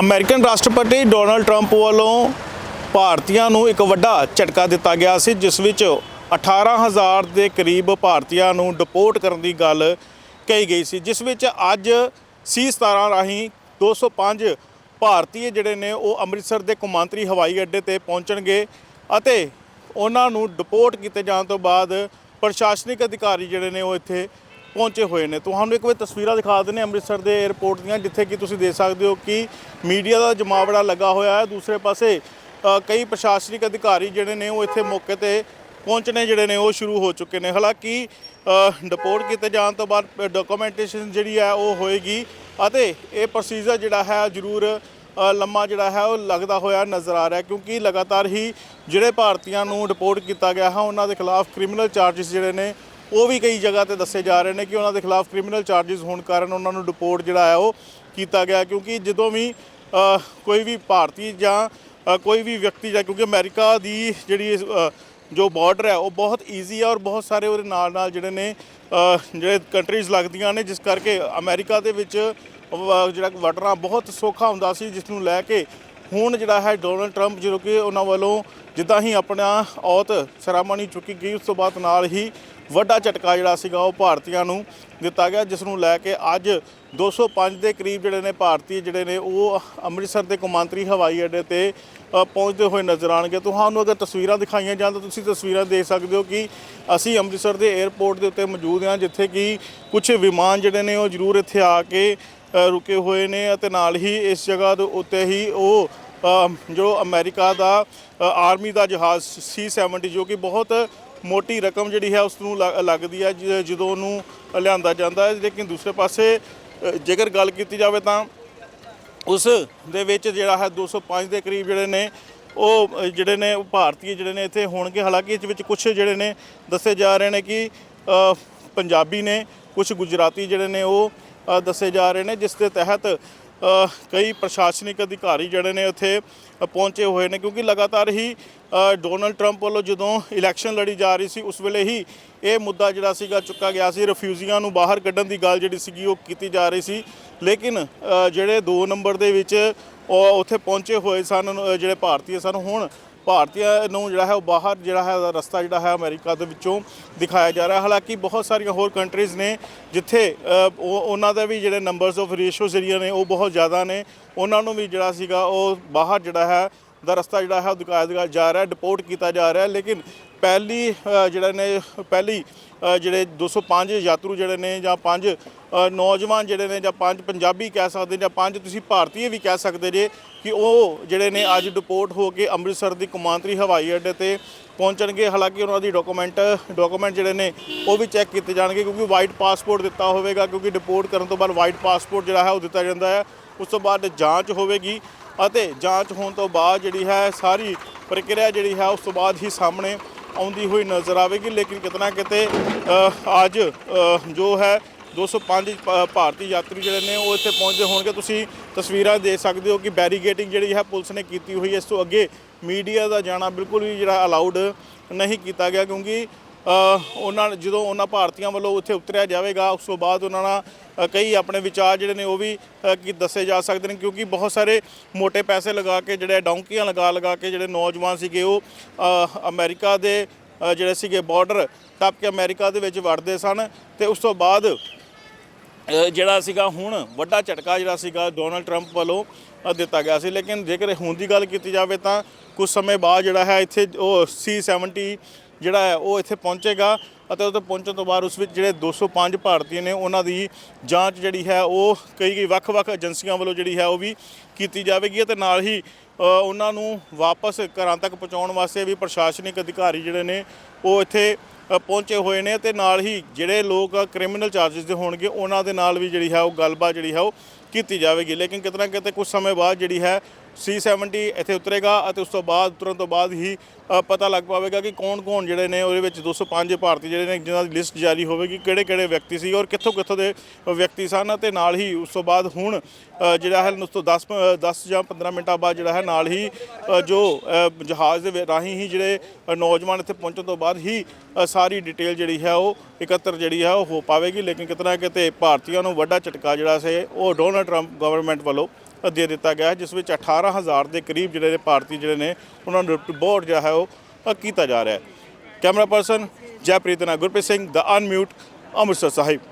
American ਰਾਸ਼ਟਰਪਤੀ Donald Trump ਵੱਲੋਂ ਭਾਰਤੀਆਂ ਨੂੰ ਇੱਕ ਵੱਡਾ ਝਟਕਾ ਦਿੱਤਾ ਗਿਆ ਸੀ, ਜਿਸ ਵਿੱਚ 18000 ਦੇ ਕਰੀਬ ਭਾਰਤੀਆਂ ਨੂੰ ਡਿਪੋਰਟ ਕਰਨ ਦੀ ਗੱਲ ਕਹੀ ਗਈ ਸੀ, ਜਿਸ ਵਿੱਚ ਅੱਜ ਸੀ 17 ਰਾਹੀਂ 205 ਭਾਰਤੀ ਜਿਹੜੇ ਨੇ ਉਹ ਅੰਮ੍ਰਿਤਸਰ ਦੇ ਕੌਮਾਂਤਰੀ ਹਵਾਈ ਅੱਡੇ ਤੇ ਪਹੁੰਚਣਗੇ ਅਤੇ ਉਹਨਾਂ ਨੂੰ ਡਿਪੋਰਟ ਕੀਤੇ ਜਾਣ ਤੋਂ ਬਾਅਦ ਪ੍ਰਸ਼ਾਸਨਿਕ ਅਧਿਕਾਰੀ ਜਿਹੜੇ ਨੇ ਉਹ ਇੱਥੇ ਪਹੁੰਚੇ ਹੋਏ ਨੇ। ਤੁਹਾਨੂੰ ਇੱਕ ਵਾਰ ਤਸਵੀਰਾਂ ਦਿਖਾ ਦਿੰਦੇ ਹਾਂ ਅੰਮ੍ਰਿਤਸਰ ਦੇ 에어ਪੋਰਟ ਦੀਆਂ, ਜਿੱਥੇ ਕਿ ਤੁਸੀਂ ਦੇਖ ਸਕਦੇ ਹੋ ਕਿ ਮੀਡੀਆ ਦਾ ਜਮਾਵੜਾ ਲੱਗਾ ਹੋਇਆ ਹੈ। ਦੂਸਰੇ ਪਾਸੇ ਕਈ ਪ੍ਰਸ਼ਾਸਨਿਕ ਅਧਿਕਾਰੀ ਜਿਹੜੇ ਨੇ ਉਹ ਇੱਥੇ ਮੌਕੇ ਤੇ ਪਹੁੰਚਣੇ ਜਿਹੜੇ ਨੇ ਉਹ ਸ਼ੁਰੂ ਹੋ ਚੁੱਕੇ ਨੇ। ਹਾਲਾਂਕਿ ਡਿਪੋਰਟ ਕੀਤੇ ਜਾਣ ਤੋਂ ਬਾਅਦ ਡਾਕੂਮੈਂਟੇਸ਼ਨ ਜਿਹੜੀ ਹੈ ਉਹ ਹੋਏਗੀ ਅਤੇ ਇਹ ਪ੍ਰੋਸੀਜਰ ਜਿਹੜਾ ਹੈ ਜ਼ਰੂਰ ਲੰਮਾ ਜਿਹੜਾ ਹੈ ਉਹ ਲੱਗਦਾ ਹੋਇਆ ਨਜ਼ਰ ਆ ਰਿਹਾ ਕਿਉਂਕਿ ਲਗਾਤਾਰ ਹੀ ਜਿਹੜੇ ਭਾਰਤੀਆਂ ਨੂੰ ਡਿਪੋਰਟ ਕੀਤਾ ਗਿਆ ਹੈ, ਉਹਨਾਂ ਦੇ ਖਿਲਾਫ ਕ੍ਰਿਮੀਨਲ ਚਾਰजेस ਜਿਹੜੇ ਨੇ ਉਹ ਵੀ ਕਈ ਜਗ੍ਹਾ ਤੇ ਦੱਸੇ ਜਾ ਰਹੇ ਨੇ ਕਿ ਉਹਨਾਂ ਦੇ ਖਿਲਾਫ ਕ੍ਰਿਮੀਨਲ ਚਾਰजेस ਹੋਣ ਕਾਰਨ ਉਹਨਾਂ ਨੂੰ ਡਿਪੋਰਟ ਜਿਹੜਾ ਹੈ ਉਹ ਕੀਤਾ ਗਿਆ, ਕਿਉਂਕਿ ਜਦੋਂ ਵੀ ਕੋਈ ਵੀ ਭਾਰਤੀ ਜਾਂ ਕੋਈ ਵੀ ਵਿਅਕਤੀ ਜਾਂ ਕਿਉਂਕਿ ਅਮਰੀਕਾ ਦੀ ਜਿਹੜੀ ਜੋ ਬਾਰਡਰ ਹੈ ਉਹ ਬਹੁਤ ਈਜ਼ੀ ਹੈ ਔਰ ਬਹੁਤ ਸਾਰੇ ਉਹਦੇ ਨਾਲ ਨਾਲ ਜਿਹੜੇ ਨੇ ਜਿਹੜੇ ਕੰਟਰੀਜ਼ ਲੱਗਦੀਆਂ ਨੇ, ਜਿਸ ਕਰਕੇ ਅਮਰੀਕਾ ਦੇ ਵਿੱਚ ਜਿਹੜਾ ਵਟਣਾ ਬਹੁਤ ਸੌਖਾ ਹੁੰਦਾ ਸੀ, ਜਿਸ ਨੂੰ ਲੈ ਕੇ ਹੁਣ ਜਿਹੜਾ ਹੈ ਡੋਨਲਡ ਟਰੰਪ ਜਦੋਂ ਕਿ ਉਹਨਾਂ ਵੱਲੋਂ ਜਿੱਦਾਂ ਹੀ ਆਪਣਾ ਔਤ ਸਰਾਮਣੀ ਚੁੱਕੀ ਗਈ, ਉਸ ਤੋਂ ਬਾਅਦ ਨਾਲ ਹੀ ਵੱਡਾ ਝਟਕਾ ਜਿਹੜਾ ਸੀਗਾ ਉਹ ਭਾਰਤੀਆਂ ਨੂੰ ਦਿੱਤਾ ਗਿਆ, ਜਿਸ ਨੂੰ ਲੈ ਕੇ ਅੱਜ 205 ਦੇ ਕਰੀਬ ਜਿਹੜੇ ਨੇ ਭਾਰਤੀ ਜਿਹੜੇ ਨੇ ਉਹ ਅੰਮ੍ਰਿਤਸਰ ਦੇ ਕੌਮਾਂਤਰੀ ਹਵਾਈ ਅੱਡੇ ਤੇ ਪਹੁੰਚਦੇ ਹੋਏ ਨਜ਼ਰ ਆਣਗੇ ਤੁਹਾਨੂੰ ਅਗਰ ਤਸਵੀਰਾਂ ਦਿਖਾਈਆਂ ਜਾਣ ਤਾਂ ਤੁਸੀਂ ਤਸਵੀਰਾਂ ਦੇਖ ਸਕਦੇ ਹੋ ਕਿ ਅਸੀਂ ਅੰਮ੍ਰਿਤਸਰ ਦੇ 에ਅਰਪੋਰਟ ਦੇ ਉੱਤੇ ਮੌਜੂਦ ਹਾਂ, ਜਿੱਥੇ ਕਿ ਕੁਝ ਵਿਮਾਨ ਜਿਹੜੇ ਨੇ ਉਹ ਜ਼ਰੂਰ ਇੱਥੇ ਆ ਕੇ ਰੁਕੇ ਹੋਏ ਨੇ ਅਤੇ ਨਾਲ ਹੀ ਇਸ ਜਗ੍ਹਾ ਦੇ ਉੱਤੇ ਹੀ ਉਹ ਜੋ ਅਮਰੀਕਾ ਦਾ ਆਰਮੀ ਦਾ ਜਹਾਜ਼ C70 ਜੋ ਕਿ ਬਹੁਤ ਮੋਟੀ ਰਕਮ ਜਿਹੜੀ ਹੈ ਉਸ ਨੂੰ ਲੱਗਦੀ ਹੈ ਜਦੋਂ ਉਹਨੂੰ ਲਿਆਂਦਾ ਜਾਂਦਾ ਹੈ। ਲੇਕਿਨ ਦੂਸਰੇ ਪਾਸੇ ਜੇਕਰ ਗੱਲ ਕੀਤੀ ਜਾਵੇ ਤਾਂ ਉਸ ਦੇ ਵਿੱਚ ਜਿਹੜਾ ਹੈ 205 ਦੇ ਕਰੀਬ ਜਿਹੜੇ ਨੇ, ਉਹ ਜਿਹੜੇ ਨੇ, ਉਹ ਭਾਰਤੀ ਜਿਹੜੇ ਨੇ ਇੱਥੇ ਹੋਣਗੇ। ਹਾਲਾਂਕਿ ਇਸ ਵਿੱਚ ਕੁਝ ਜਿਹੜੇ ਨੇ ਦੱਸੇ ਜਾ ਰਹੇ ਨੇ ਕਿ ਪੰਜਾਬੀ ਨੇ ਕੁਝ ਗੁਜਰਾਤੀ ਜਿਹੜੇ ਨੇ ਉਹ ਦੱਸੇ ਜਾ ਰਹੇ ਨੇ, ਜਿਸ ਦੇ ਤਹਿਤ ਕਈ ਪ੍ਰਸ਼ਾਸਨਿਕ ਅਧਿਕਾਰੀ ਜਿਹੜੇ ਨੇ ਉੱਥੇ ਪਹੁੰਚੇ ਹੋਏ ਨੇ ਕਿਉਂਕਿ ਲਗਾਤਾਰ ਹੀ ਡੋਨਲਡ ਟਰੰਪ ਵੱਲੋਂ ਜਦੋਂ ਇਲੈਕਸ਼ਨ ਲੜੀ ਜਾ ਰਹੀ ਸੀ, ਉਸ ਵੇਲੇ ਹੀ ਇਹ ਮੁੱਦਾ ਜਿਹੜਾ ਸੀਗਾ ਚੁੱਕਾ ਗਿਆ ਸੀ, ਰਿਫਿਊਜੀਆਂ ਨੂੰ ਬਾਹਰ ਕੱਢਣ ਦੀ ਗੱਲ ਜਿਹੜੀ ਸੀਗੀ ਉਹ ਕੀਤੀ ਜਾ ਰਹੀ ਸੀ। ਲੇਕਿਨ ਜਿਹੜੇ 2 ਨੰਬਰ ਦੇ ਵਿੱਚ ਉੱਥੇ ਪਹੁੰਚੇ ਹੋਏ ਸਨ ਜਿਹੜੇ ਭਾਰਤੀ ਸਨ, ਹੁਣ ਭਾਰਤੀਆਂ ਨੂੰ ਜਿਹੜਾ ਹੈ ਉਹ ਬਾਹਰ ਜਿਹੜਾ ਹੈ ਉਹਦਾ ਰਸਤਾ ਜਿਹੜਾ ਹੈ ਅਮਰੀਕਾ ਦੇ ਵਿੱਚੋਂ ਦਿਖਾਇਆ ਜਾ ਰਿਹਾ ਹਾਲਾਂਕਿ ਬਹੁਤ ਸਾਰੀਆਂ ਹੋਰ ਕੰਟਰੀਜ਼ ਨੇ ਜਿੱਥੇ ਉਹ ਉਹਨਾਂ ਦਾ ਵੀ ਜਿਹੜੇ ਨੰਬਰਸ ਆਫ ਰੇਸ਼ੋ ਜਿਹੜੀਆਂ ਨੇ ਉਹ ਬਹੁਤ ਜ਼ਿਆਦਾ ਨੇ। ਉਹਨਾਂ ਨੂੰ ਵੀ ਜਿਹੜਾ ਸੀਗਾ ਉਹ ਬਾਹਰ ਜਿਹੜਾ ਹੈ ਦਾ ਰਸਤਾ ਜਿਹੜਾ ਹੈ ਉਹ ਦਿਖਾਇਆ ਦਿਖਾਇਆ ਜਾ ਰਿਹਾ ਡਿਪੋਰਟ ਕੀਤਾ ਜਾ ਰਿਹਾ ਲੇਕਿਨ ਪਹਿਲੀ ਅ, ਜਿਹੜਾ ਨੇ ਪਹਿਲੀ ਜਿਹੜੇ 205 ਯਾਤਰੂ ਜਿਹੜੇ ਨੇ ਜਾਂ ਪੰਜ ਨੌਜਵਾਨ ਜਿਹੜੇ ਨੇ ਜਾਂ ਪੰਜ ਪੰਜਾਬੀ ਕਹਿ ਸਕਦੇ ਜਾਂ ਪੰਜ ਤੁਸੀਂ ਭਾਰਤੀ ਵੀ ਕਹਿ ਸਕਦੇ ਜੇ ਕਿ ਉਹ ਜਿਹੜੇ ਨੇ ਅੱਜ ਡਿਪੋਰਟ ਹੋ ਕੇ ਅੰਮ੍ਰਿਤਸਰ ਦੀ ਕੌਮਾਂਤਰੀ ਹਵਾਈ ਅੱਡੇ ਤੇ ਪਹੁੰਚਣਗੇ। ਹਾਲਾਂਕਿ ਉਹਨਾਂ ਦੀ ਡਾਕੂਮੈਂਟ ਡਾਕੂਮੈਂਟ ਜਿਹੜੇ ਨੇ ਉਹ ਵੀ ਚੈੱਕ ਕੀਤੇ ਜਾਣਗੇ ਕਿਉਂਕਿ ਵਾਈਟ ਪਾਸਪੋਰਟ ਦਿੱਤਾ ਹੋਵੇਗਾ ਕਿਉਂਕਿ ਡਿਪੋਰਟ ਕਰਨ ਤੋਂ ਬਾਅਦ ਵਾਈਟ ਪਾਸਪੋਰਟ ਜਿਹੜਾ ਹੈ ਉਹ ਦਿੱਤਾ ਜਾਂਦਾ ਹੈ। ਉਸ ਤੋਂ ਬਾਅਦ ਜਾਂਚ ਹੋਵੇਗੀ ਅਤੇ ਜਾਂਚ ਹੋਣ ਤੋਂ ਬਾਅਦ ਜਿਹੜੀ ਹੈ ਸਾਰੀ ਪ੍ਰਕਿਰਿਆ ਜਿਹੜੀ ਹੈ ਉਸ ਤੋਂ ਬਾਅਦ ਹੀ ਸਾਹਮਣੇ ਆਉਂਦੀ ਹੋਈ ਨਜ਼ਰ ਆਵੇਗੀ, ਲੇਕਿਨ ਕਿਤਨਾ ਕਿਤੇ ਅੱਜ ਜੋ ਹੈ 205 ਭ- ਭਾਰਤੀ ਯਾਤਰੀ ਜਿਹੜੇ ਨੇ, ਉਹ ਇੱਥੇ ਪਹੁੰਚਦੇ ਹੋਣਗੇ। ਤੁਸੀਂ ਤਸਵੀਰਾਂ ਦੇਖ ਸਕਦੇ ਹੋ ਕਿ ਬੈਰੀਗੇਟਿੰਗ ਜਿਹੜੀ ਹੈ ਪੁਲਿਸ ਨੇ ਕੀਤੀ ਹੋਈ ਹੈ। ਇਸ ਤੋਂ ਅੱਗੇ ਮੀਡੀਆ ਦਾ ਜਾਣਾ ਬਿਲਕੁਲ ਵੀ ਜਿਹੜਾ ਅਲਾਉਡ ਨਹੀਂ ਕੀਤਾ ਗਿਆ, ਕਿਉਂਕਿ ਉਹਨਾਂ ਜਦੋਂ ਉਹਨਾਂ ਭਾਰਤੀਆਂ ਵੱਲੋਂ ਉੱਥੇ ਉਤਰਿਆ ਜਾਵੇਗਾ ਉਸ ਤੋਂ ਬਾਅਦ ਉਹਨਾਂ ਨਾਲ ਕਈ ਆਪਣੇ ਵਿਚਾਰ ਜਿਹੜੇ ਨੇ ਉਹ ਵੀ ਅ, ਦੱਸੇ ਜਾ ਸਕਦੇ ਨੇ ਕਿਉਂਕਿ ਬਹੁਤ ਸਾਰੇ ਮੋٹے ਪੈਸੇ ਲਗਾ ਕੇ ਜਿਹੜੇ ਡੌਂਕੀਆਂ ਲਗਾ ਲਗਾ ਕੇ ਜਿਹੜੇ ਨੌਜਵਾਨ ਸੀਗੇ ਉਹ ਅ, ਅਮਰੀਕਾ ਦੇ ਜਿਹੜੇ ਸੀਗੇ ਬਾਰਡਰ ਟੱਪ ਕੇ ਅਮਰੀਕਾ ਦੇ ਵਿੱਚ ਵੜਦੇ ਸਨ ਤੇ ਉਸ ਤੋਂ ਬਾਅਦ ਜਿਹੜਾ ਸੀਗਾ ਹੁਣ ਵੱਡਾ ਝਟਕਾ ਜਿਹੜਾ ਸੀਗਾ ਡੋਨਲਡ ਟਰੰਪ ਵੱਲੋਂ ਦਿੱਤਾ ਗਿਆ ਸੀ। ਲੇਕਿਨ ਜੇਕਰ ਹੁਣ ਦੀ ਗੱਲ ਕੀਤੀ ਜਾਵੇ ਤਾਂ ਕੁਝ ਸਮੇਂ ਬਾਅਦ ਜਿਹੜਾ ਹੈ ਇੱਥੇ ਉਹ C70 ਜਿਹੜਾ ਹੈ, ਉਹ ਇੱਥੇ ਪਹੁੰਚੇਗਾ ਅਤੇ ਉੱਥੇ ਪਹੁੰਚਣ ਤੋਂ ਬਾਅਦ ਉਸ ਵਿੱਚ ਜਿਹੜੇ 205 ਭਾਰਤੀ ਨੇ, ਉਹਨਾਂ ਦੀ ਜਾਂਚ ਜਿਹੜੀ ਹੈ, ਉਹ ਕਈ ਕਈ ਵੱਖ-ਵੱਖ ਏਜੰਸੀਆਂ ਵੱਲੋਂ ਜਿਹੜੀ ਹੈ, ਉਹ ਵੀ ਕੀਤੀ ਜਾਵੇਗੀ ਅਤੇ ਨਾਲ ਹੀ ਉਹਨਾਂ ਨੂੰ ਵਾਪਸ ਘਰਾਂ ਤੱਕ ਪਹੁੰਚਾਉਣ ਵਾਸਤੇ ਵੀ ਪ੍ਰਸ਼ਾਸਨਿਕ ਅਧਿਕਾਰੀ ਜਿਹੜੇ ਨੇ, ਉਹ ਇੱਥੇ ਪਹੁੰਚੇ ਹੋਏ ਨੇ ਤੇ ਨਾਲ ਹੀ ਜਿਹੜੇ ਲੋਕ ਕ੍ਰਿਮੀਨਲ ਚਾਰजेस ਦੇ ਹੋਣਗੇ, ਉਹਨਾਂ ਦੇ ਨਾਲ ਵੀ ਜਿਹੜੀ ਹੈ, ਉਹ ਗੱਲਬਾਤ ਜਿਹੜੀ ਹੈ, ਉਹ ਕੀਤੀ ਜਾਵੇਗੀ। ਲੇਕਿਨ ਕਿਤਨਾ ਕਿਤੇ ਕੁਝ ਸਮੇਂ ਬਾਅਦ ਜਿਹੜੀ ਹੈ C70 ਇੱਥੇ ਉਤਰੇਗਾ ਅਤੇ ਉਸ ਤੋਂ ਬਾਅਦ, ਉਤਰਨ ਤੋਂ ਬਾਅਦ ਹੀ ਪਤਾ ਲੱਗ ਪਾਵੇਗਾ ਕਿ ਕੌਣ-ਕੌਣ ਜਿਹੜੇ ਨੇ ਉਹਦੇ ਵਿੱਚ 205 ਭਾਰਤੀ ਜਿਹੜੇ ਨੇ, ਜਿਨ੍ਹਾਂ ਦੀ ਲਿਸਟ ਜਾਰੀ ਹੋਵੇਗੀ, ਕਿਹੜੇ-ਕਿਹੜੇ ਵਿਅਕਤੀ ਸੀ ਔਰ ਕਿੱਥੋਂ-ਕਿੱਥੋਂ ਦੇ ਵਿਅਕਤੀ ਸਨ ਅਤੇ ਨਾਲ ਹੀ ਉਸ ਤੋਂ ਬਾਅਦ ਹੁਣ ਜਿਹੜਾ ਹੈ, ਉਸ ਤੋਂ 10 ਪ- 10 ਜਾਂ 15 ਮਿੰਟਾਂ ਬਾਅਦ ਜਿਹੜਾ ਹੈ, ਨਾਲ ਹੀ ਜੋ ਜਹਾਜ਼ ਦੇ ਰਾਹੀਂ ਹੀ ਜਿਹੜੇ ਨੌਜਵਾਨ ਇੱਥੇ ਪਹੁੰਚਣ ਤੋਂ ਬਾਅਦ ਹੀ ਸਾਰੀ ਡਿਟੇਲ ਜਿਹੜੀ ਹੈ ਉਹ ਇਕੱਤਰ ਜਿਹੜੀ ਹੈ ਉਹ ਹੋ ਪਾਵੇਗੀ। ਲੇਕਿਨ ਕਿਤਨਾ ਕਿਤੇ ਭਾਰਤੀਆਂ ਨੂੰ ਵੱਡਾ ਝਟਕਾ ਜਿਹੜਾ ਸੀ, ਉਹ ਡੋਨਲਡ ਟਰੰਪ ਗਵਰਨਮੈਂਟ ਵੱਲੋਂ ਦੇ ਦਿੱਤਾ ਗਿਆ ਹੈ, ਜਿਸ ਵਿੱਚ 18000 ਦੇ ਕਰੀਬ ਜਿਹੜੇ ਨੇ ਭਾਰਤੀ ਜਿਹੜੇ ਨੇ, ਉਹਨਾਂ ਨੂੰ ਡਿਪੋਰਟ ਜਿਹੜਾ ਹੈ ਉਹ ਕੀਤਾ ਜਾ ਰਿਹਾ ਹੈ। ਕੈਮਰਾ ਪਰਸਨ ਜੈਪ੍ਰੀਤ ਨਾ ਗੁਰਪ੍ਰੀਤ ਸਿੰਘ, ਦਾ ਅਨਮਿਊਟ, ਅੰਮ੍ਰਿਤਸਰ ਸਾਹਿਬ।